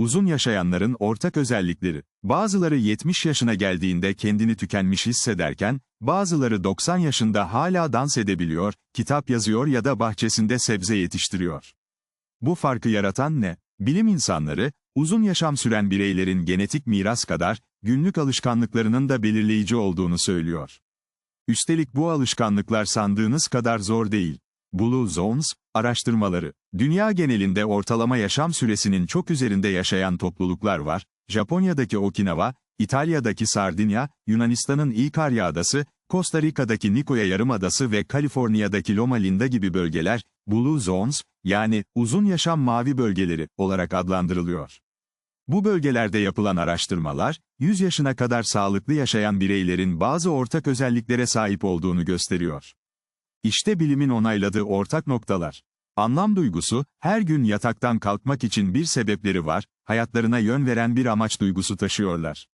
Uzun yaşayanların ortak özellikleri. Bazıları 70 yaşına geldiğinde kendini tükenmiş hissederken, bazıları 90 yaşında hala dans edebiliyor, kitap yazıyor ya da bahçesinde sebze yetiştiriyor. Bu farkı yaratan ne? Bilim insanları, uzun yaşam süren bireylerin genetik miras kadar, günlük alışkanlıklarının da belirleyici olduğunu söylüyor. Üstelik bu alışkanlıklar sandığınız kadar zor değil. Blue Zones, araştırmaları, dünya genelinde ortalama yaşam süresinin çok üzerinde yaşayan topluluklar var, Japonya'daki Okinawa, İtalya'daki Sardinya, Yunanistan'ın İkarya Adası, Costa Rica'daki Nicoya Yarımadası ve Kaliforniya'daki Loma Linda gibi bölgeler, Blue Zones, yani uzun yaşam mavi bölgeleri olarak adlandırılıyor. Bu bölgelerde yapılan araştırmalar, 100 yaşına kadar sağlıklı yaşayan bireylerin bazı ortak özelliklere sahip olduğunu gösteriyor. İşte bilimin onayladığı ortak noktalar. Anlam duygusu, her gün yataktan kalkmak için bir sebepleri var, hayatlarına yön veren bir amaç duygusu taşıyorlar.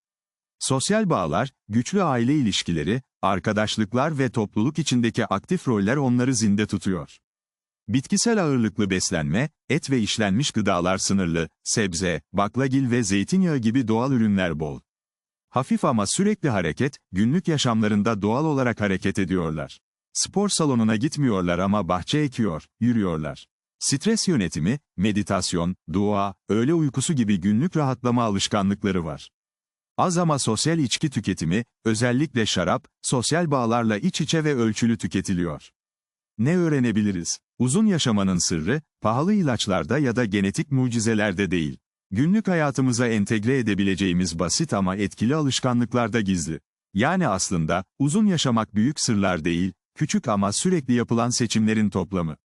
Sosyal bağlar, güçlü aile ilişkileri, arkadaşlıklar ve topluluk içindeki aktif roller onları zinde tutuyor. Bitkisel ağırlıklı beslenme, et ve işlenmiş gıdalar sınırlı, sebze, baklagil ve zeytinyağı gibi doğal ürünler bol. Hafif ama sürekli hareket, günlük yaşamlarında doğal olarak hareket ediyorlar. Spor salonuna gitmiyorlar ama bahçe ekiyor, yürüyorlar. Stres yönetimi, meditasyon, dua, öğle uykusu gibi günlük rahatlama alışkanlıkları var. Az ama sosyal içki tüketimi, özellikle şarap, sosyal bağlarla iç içe ve ölçülü tüketiliyor. Ne öğrenebiliriz? Uzun yaşamanın sırrı, pahalı ilaçlarda ya da genetik mucizelerde değil. Günlük hayatımıza entegre edebileceğimiz basit ama etkili alışkanlıklarda gizli. Yani aslında, uzun yaşamak büyük sırlar değil, küçük ama sürekli yapılan seçimlerin toplamı.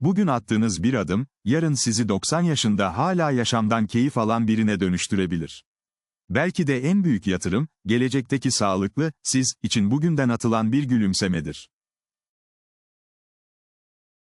Bugün attığınız bir adım, yarın sizi 90 yaşında hala yaşamdan keyif alan birine dönüştürebilir. Belki de en büyük yatırım, gelecekteki sağlıklı, siz için bugünden atılan bir gülümsemedir.